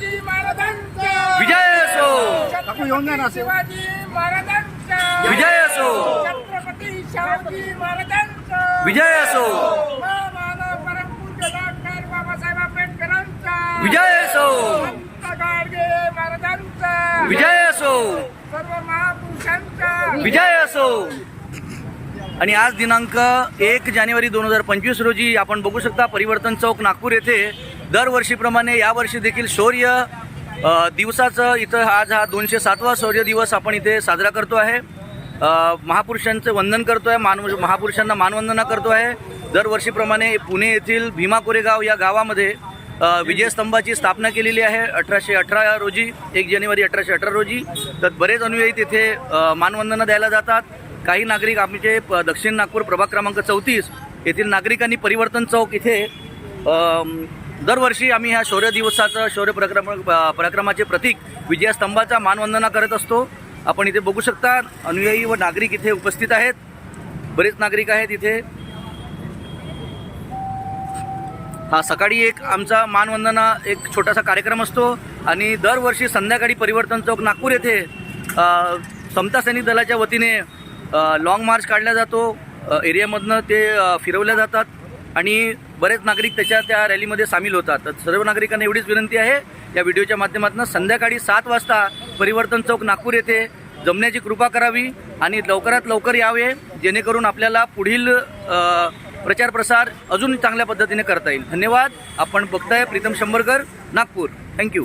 शिवाजी महाराजांचा विजय असो. शिवाजी महाराजांचा विजय असो. छत्रपती शिवाजी महाराजांचा विजय असो. डॉक्टर बाबासाहेब आंबेडकरांचा विजय असो. संत गाडगे महाराजांचा विजय असो. सर्व महापुरुषांचा विजय असो. आणि आज दिनांक एक जानेवारी दोन हजार पंचवीस रोजी आपण बघू शकता परिवर्तन चौक नागपूर येथे दरवर्षीप्रमाणे यावर्षी देखील शौर्य दिवसाचं इथं आज हा दोनशे सातवा शौर्य दिवस आपण इथे साजरा करतो आहे. महापुरुषांचं वंदन करतो आहे मान महापुरुषांना मानवंदना करतो आहे दरवर्षीप्रमाणे पुणे येथील भीमा कोरेगाव या गावामध्ये विजयस्तंभाची स्थापना केलेली आहे. अठराशे अठरा रोजी एक जानेवारी अठराशे अठरा रोजी. तर बरेच अनुयायी तिथे मानवंदना द्यायला जातात. काही नागरिक आमचे प- दक्षिण नागपूर प्रभाग क्रमांक चौतीस येथील नागरिकांनी परिवर्तन चौक इथे दरवर्षी आम्ही ह्या शौर्य दिवसाचं शौर्य प्रक्रम प्रक्रमाचे पराक्रमाचे प्रतीक विजयस्तंभाचा मानवंदना करत असतो. आपण इथे बघू शकता अनुयायी व नागरिक इथे उपस्थित आहेत. बरेच नागरिक आहेत इथे. हा सकाळी एक आमचा मानवंदना एक छोटासा कार्यक्रम असतो आणि दरवर्षी संध्याकाळी परिवर्तन चौक नागपूर येथे समता सैनिक दलाच्या वतीने लाँग मार्च काढला जातो. एरियामधनं ते फिरवल्या जातात. आणि बरेच नागरिक त्याच्या त्या रॅलीमध्ये सामील होतात. तर सर्व नागरिकांना एवढीच विनंती आहे या व्हिडिओच्या माध्यमातून संध्याकाळी सात वाजता परिवर्तन चौक नागपूर येथे जमण्याची कृपा करावी आणि लवकरात लवकर यावे जेणेकरून आपल्याला पुढील प्रचार प्रसार अजून चांगल्या पद्धतीने करता येईल. धन्यवाद. आपण बघताय प्रीतम शंभरकर नागपूर. थँक्यू